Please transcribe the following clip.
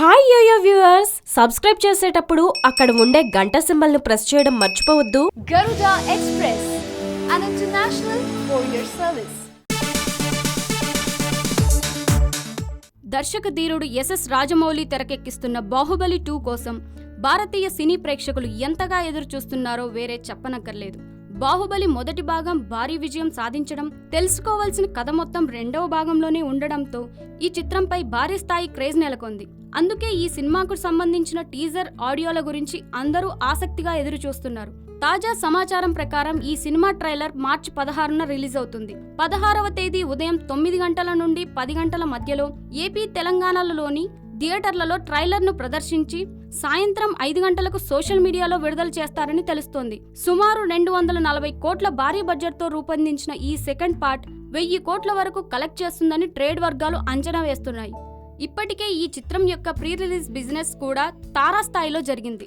Hi yo-yo viewers subscribe చేసేటప్పుడు అక్కడ ఉండే గంట సింబల్ను ప్రెస్ చేయడం మర్చిపోవద్దు. Garuda Express, an international courier service. దర్శక ధీరుడు ఎస్ఎస్ రాజమౌళి తెరకెక్కిస్తున్న బాహుబలి టూ కోసం భారతీయ సినీ ప్రేక్షకులు ఎంతగా ఎదురు చూస్తున్నారో వేరే చెప్పనక్కర్లేదు. బాహుబలి మొదటి భాగం భారీ విజయం సాధించడం తెలుసుకోవాల్సిన కథ మొత్తం రెండవ భాగంలోనే ఉండడంతో ఈ చిత్రంపై భారీ స్థాయి క్రేజ్ నెలకొంది. అందుకే ఈ సినిమాకు సంబంధించిన టీజర్ ఆడియోల గురించి అందరూ ఆసక్తిగా ఎదురు చూస్తున్నారు తాజా సమాచారం ప్రకారం ఈ సినిమా ట్రైలర్ మార్చి పదహారున రిలీజ్ అవుతుంది. పదహారవ తేదీ ఉదయం తొమ్మిది గంటల నుండి పది గంటల మధ్యలో ఏపీ తెలంగాణలలోని థియేటర్లలో ట్రైలర్ను ప్రదర్శించి సాయంత్రం ఐదు గంటలకు సోషల్ మీడియాలో విడుదల చేస్తారని తెలుస్తోంది. సుమారు రెండు వందల నలభై కోట్ల భారీ బడ్జెట్తో రూపొందించిన ఈ సెకండ్ పార్ట్ వెయ్యి కోట్ల వరకు కలెక్ట్ చేస్తుందని ట్రేడ్ వర్గాలు అంచనా వేస్తున్నాయి. ఇప్పటికే ఈ చిత్రం యొక్క ప్రీ రిలీజ్ బిజినెస్ కూడా తారాస్థాయిలో జరిగింది.